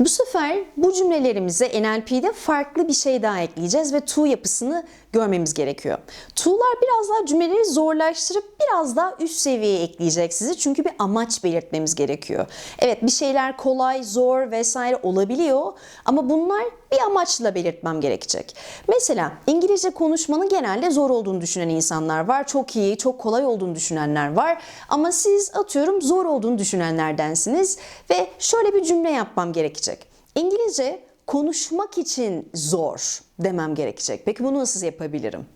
Bu sefer bu cümlelerimize NLP'de farklı bir şey daha ekleyeceğiz ve to yapısını görmemiz gerekiyor. To'lar biraz daha cümleleri zorlaştırıp biraz daha üst seviyeye ekleyecek sizi çünkü bir amaç belirtmemiz gerekiyor. Evet bir şeyler kolay, zor vesaire olabiliyor ama bunlar bir amaçla belirtmem gerekecek. Mesela İngilizce konuşmanın genelde zor olduğunu düşünen insanlar var. Çok iyi, çok kolay olduğunu düşünenler var. Ama siz atıyorum zor olduğunu düşünenlerdensiniz ve şöyle bir cümle yapmam gerekecek. İngilizce konuşmak için zor demem gerekecek. Peki bunu nasıl yapabilirim?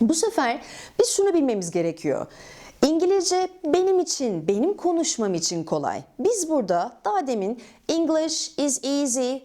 Bu sefer biz şunu bilmemiz gerekiyor. İngilizce benim için, benim konuşmam için kolay. Biz burada daha demin English is easy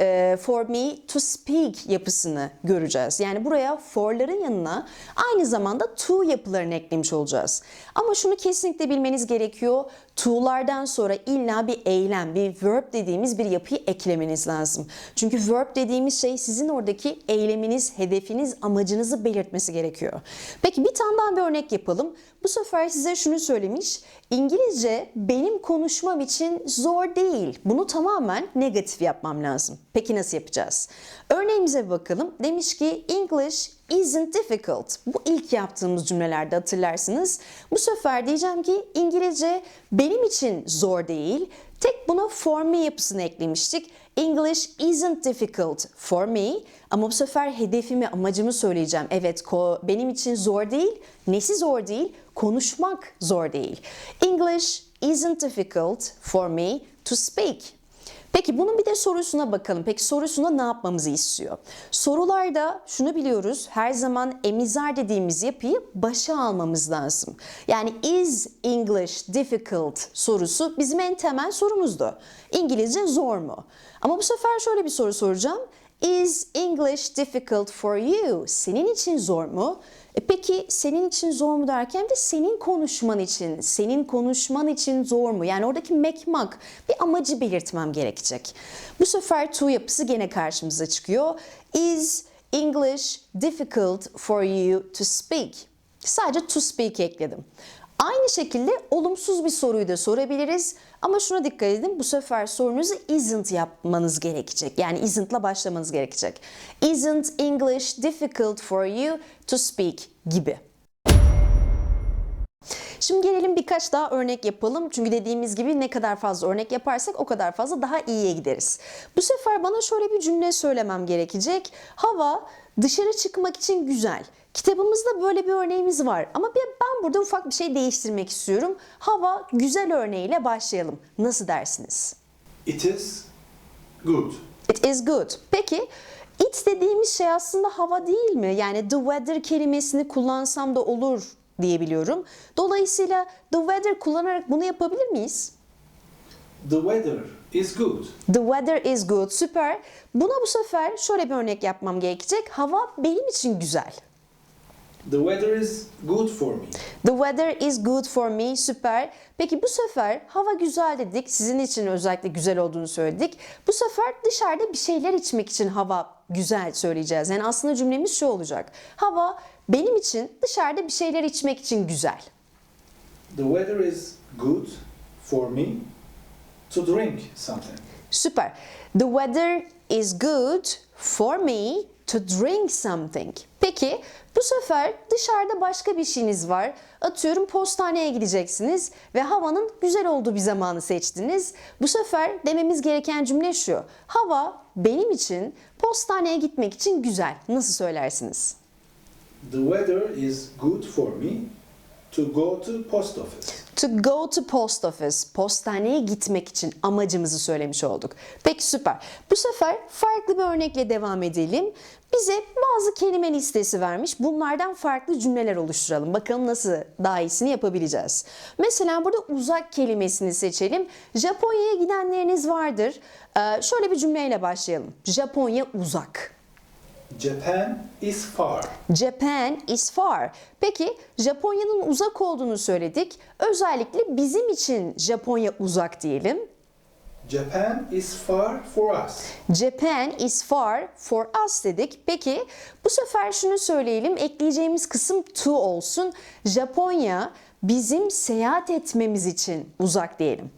e, for me to speak yapısını göreceğiz. Yani buraya for'ların yanına aynı zamanda to yapılarını eklemiş olacağız. Ama şunu kesinlikle bilmeniz gerekiyor. To'lardan sonra illa bir eylem, bir verb dediğimiz bir yapıyı eklemeniz lazım. Çünkü verb dediğimiz şey sizin oradaki eyleminiz, hedefiniz, amacınızı belirtmesi gerekiyor. Peki bir tane daha bir örnek yapalım. Bu sefer size şunu söylemiş. İngilizce benim konuşmam için zor değil. Bunu tamamen negatif yapmam lazım. Peki nasıl yapacağız? Örneğimize bir bakalım. Demiş ki English isn't difficult. Bu ilk yaptığımız cümlelerde hatırlarsınız. Bu sefer diyeceğim ki İngilizce benim için zor değil. Tek buna for me yapısını eklemiştik. English isn't difficult for me. Ama bu sefer hedefimi, amacımı söyleyeceğim. Evet benim için zor değil. Nesi zor değil? Konuşmak zor değil. English isn't difficult for me to speak. Peki bunun bir de sorusuna bakalım. Peki sorusunda ne yapmamızı istiyor? Sorularda şunu biliyoruz. Her zaman emizar dediğimiz yapıyı başa almamız lazım. Yani is English difficult sorusu bizim en temel sorumuzdu. İngilizce zor mu? Ama bu sefer şöyle bir soru soracağım. Is English difficult for you? Senin için zor mu? E peki senin için zor mu derken de senin konuşman için, senin konuşman için zor mu? Yani oradaki mekmak bir amacı belirtmem gerekecek. Bu sefer to yapısı gene karşımıza çıkıyor. Is English difficult for you to speak? Sadece to speak ekledim. Aynı şekilde olumsuz bir soruyu da sorabiliriz. Ama şuna dikkat edin bu sefer sorunuzu isn't yapmanız gerekecek. Yani isn't'la başlamanız gerekecek. Isn't English difficult for you to speak gibi. Şimdi gelelim birkaç daha örnek yapalım. Çünkü dediğimiz gibi ne kadar fazla örnek yaparsak o kadar fazla daha iyiye gideriz. Bu sefer bana şöyle bir cümle söylemem gerekecek. Hava dışarı çıkmak için güzel. Kitabımızda böyle bir örneğimiz var ama ben burada ufak bir şey değiştirmek istiyorum. Hava güzel örneğiyle başlayalım. Nasıl dersiniz? It is good. It is good. Peki it dediğimiz şey aslında hava değil mi? Yani the weather kelimesini kullansam da olur diyebiliyorum. Dolayısıyla the weather kullanarak bunu yapabilir miyiz? The weather is good. The weather is good. Süper. Buna bu sefer şöyle bir örnek yapmam gerekecek. Hava benim için güzel. The weather is good for me. The weather is good for me. Süper. Peki bu sefer hava güzel dedik. Sizin için özellikle güzel olduğunu söyledik. Bu sefer dışarıda bir şeyler içmek için hava güzel söyleyeceğiz. Yani aslında cümlemiz şu olacak. Hava benim için dışarıda bir şeyler içmek için güzel. The weather is good for me to drink something. Süper. The weather is good for me to drink something. Peki bu sefer dışarıda başka bir şeyiniz var. Atıyorum postaneye gideceksiniz ve havanın güzel olduğu bir zamanı seçtiniz. Bu sefer dememiz gereken cümle şu. Hava benim için postaneye gitmek için güzel. Nasıl söylersiniz? The weather is good for me to go to post office. To go to post office, postaneye gitmek için amacımızı söylemiş olduk. Peki süper. Bu sefer farklı bir örnekle devam edelim. Bize bazı kelime listesi vermiş. Bunlardan farklı cümleler oluşturalım. Bakalım nasıl daha iyisini yapabileceğiz. Mesela burada uzak kelimesini seçelim. Japonya'ya gidenleriniz vardır. Ee, şöyle bir cümleyle başlayalım. Japonya uzak. Japan is far. Japan is far. Peki Japonya'nın uzak olduğunu söyledik. Özellikle bizim için Japonya uzak diyelim. Japan is far for us. Japan is far for us dedik. Peki bu sefer şunu söyleyelim. Ekleyeceğimiz kısım to olsun. Japonya bizim seyahat etmemiz için uzak diyelim.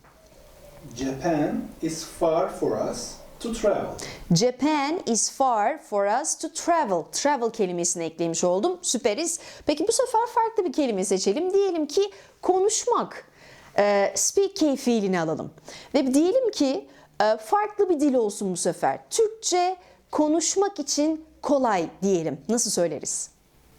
Japan is far for us to travel. Japan is far for us to travel. Travel kelimesini eklemiş oldum. Süperiz. Peki bu sefer farklı bir kelime seçelim. Diyelim ki konuşmak. Ee, speak fiilini alalım. Ve diyelim ki e, farklı bir dil olsun bu sefer. Türkçe konuşmak için kolay diyelim. Nasıl söyleriz?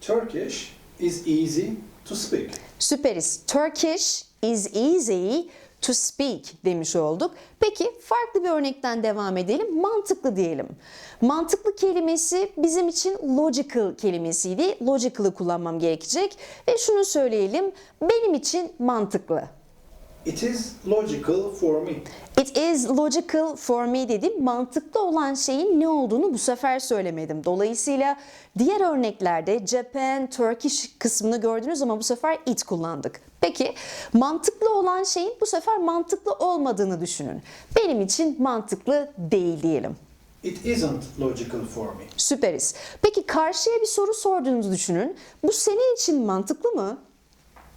Turkish is easy to speak. Süperiz. Turkish is easy to speak demiş olduk. Peki farklı bir örnekten devam edelim. Mantıklı diyelim. Mantıklı kelimesi bizim için logical kelimesiydi. Logical'ı kullanmam gerekecek. Ve şunu söyleyelim. Benim için mantıklı. It is logical for me. It is logical for me dedim. Mantıklı olan şeyin ne olduğunu bu sefer söylemedim. Dolayısıyla diğer örneklerde Japan, Turkish kısmını gördünüz ama bu sefer it kullandık. Peki mantıklı olan şeyin bu sefer mantıklı olmadığını düşünün. Benim için mantıklı değil diyelim. It isn't logical for me. Süperiz. Peki karşıya bir soru sorduğunuzu düşünün. Bu senin için mantıklı mı?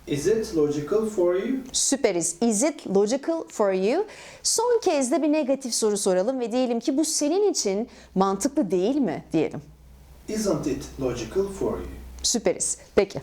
Is it logical for you? Süperiz. Is it logical for you? Son kez de bir negatif soru soralım ve diyelim ki bu senin için mantıklı değil mi diyelim. Isn't it logical for you? Süperiz. Peki.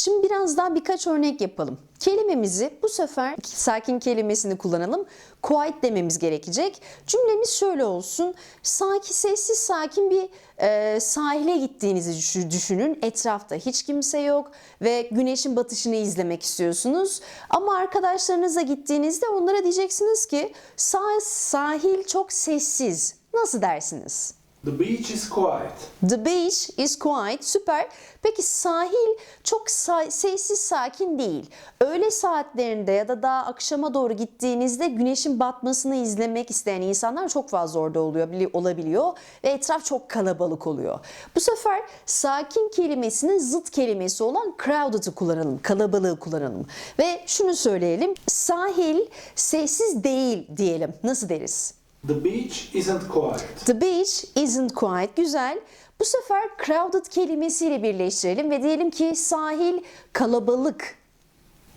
Şimdi biraz daha birkaç örnek yapalım. Kelimemizi bu sefer sakin kelimesini kullanalım. Quiet dememiz gerekecek. Cümlemiz şöyle olsun. Sakin, sessiz, sakin bir e, sahile gittiğinizi düşü- düşünün. Etrafta hiç kimse yok ve güneşin batışını izlemek istiyorsunuz. Ama arkadaşlarınızla gittiğinizde onlara diyeceksiniz ki sah- sahil çok sessiz. Nasıl dersiniz? The beach is quiet. The beach is quiet. Süper. Peki sahil çok sa- sessiz sakin değil. Öğle saatlerinde ya da daha akşama doğru gittiğinizde güneşin batmasını izlemek isteyen insanlar çok fazla orada oluyor, bili- olabiliyor ve etraf çok kalabalık oluyor. Bu sefer sakin kelimesinin zıt kelimesi olan crowded'ı kullanalım, kalabalığı kullanalım. Ve şunu söyleyelim. Sahil sessiz değil diyelim. Nasıl deriz? The beach isn't quiet. The beach isn't quiet. Güzel. Bu sefer crowded kelimesiyle birleştirelim ve diyelim ki sahil kalabalık.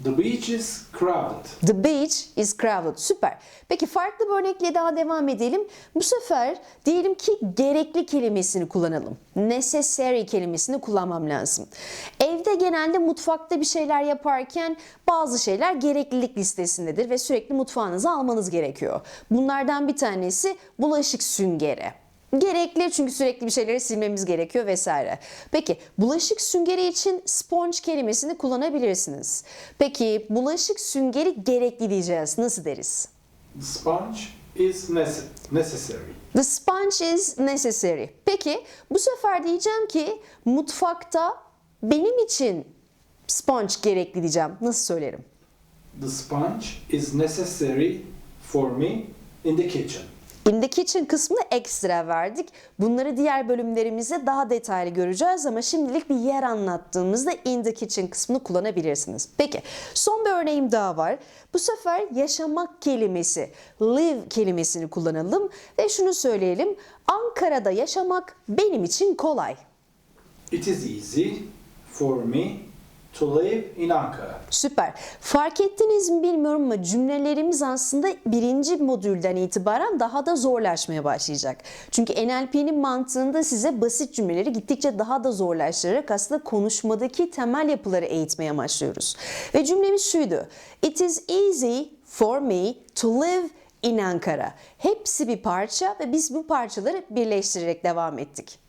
The beach is crowded. The beach is crowded. Süper. Peki farklı bir örnekle daha devam edelim. Bu sefer diyelim ki gerekli kelimesini kullanalım. Necessary kelimesini kullanmam lazım. Evde genelde mutfakta bir şeyler yaparken bazı şeyler gereklilik listesindedir ve sürekli mutfağınıza almanız gerekiyor. Bunlardan bir tanesi bulaşık süngeri. Gerekli çünkü sürekli bir şeyleri silmemiz gerekiyor vesaire. Peki bulaşık süngeri için sponge kelimesini kullanabilirsiniz. Peki bulaşık süngeri gerekli diyeceğiz. Nasıl deriz? Sponge is nece- necessary. The sponge is necessary. Peki bu sefer diyeceğim ki mutfakta benim için sponge gerekli diyeceğim. Nasıl söylerim? The sponge is necessary for me in the kitchen. In the kitchen kısmını ekstra verdik. Bunları diğer bölümlerimizde daha detaylı göreceğiz ama şimdilik bir yer anlattığımızda in the kitchen kısmını kullanabilirsiniz. Peki son bir örneğim daha var. Bu sefer yaşamak kelimesi, live kelimesini kullanalım ve şunu söyleyelim. Ankara'da yaşamak benim için kolay. It is easy for me to live in Ankara. Süper. Fark ettiniz mi bilmiyorum ama cümlelerimiz aslında birinci modülden itibaren daha da zorlaşmaya başlayacak. Çünkü NLP'nin mantığında size basit cümleleri gittikçe daha da zorlaştırarak aslında konuşmadaki temel yapıları eğitmeye amaçlıyoruz. Ve cümlemiz şuydu. It is easy for me to live in Ankara. Hepsi bir parça ve biz bu parçaları birleştirerek devam ettik.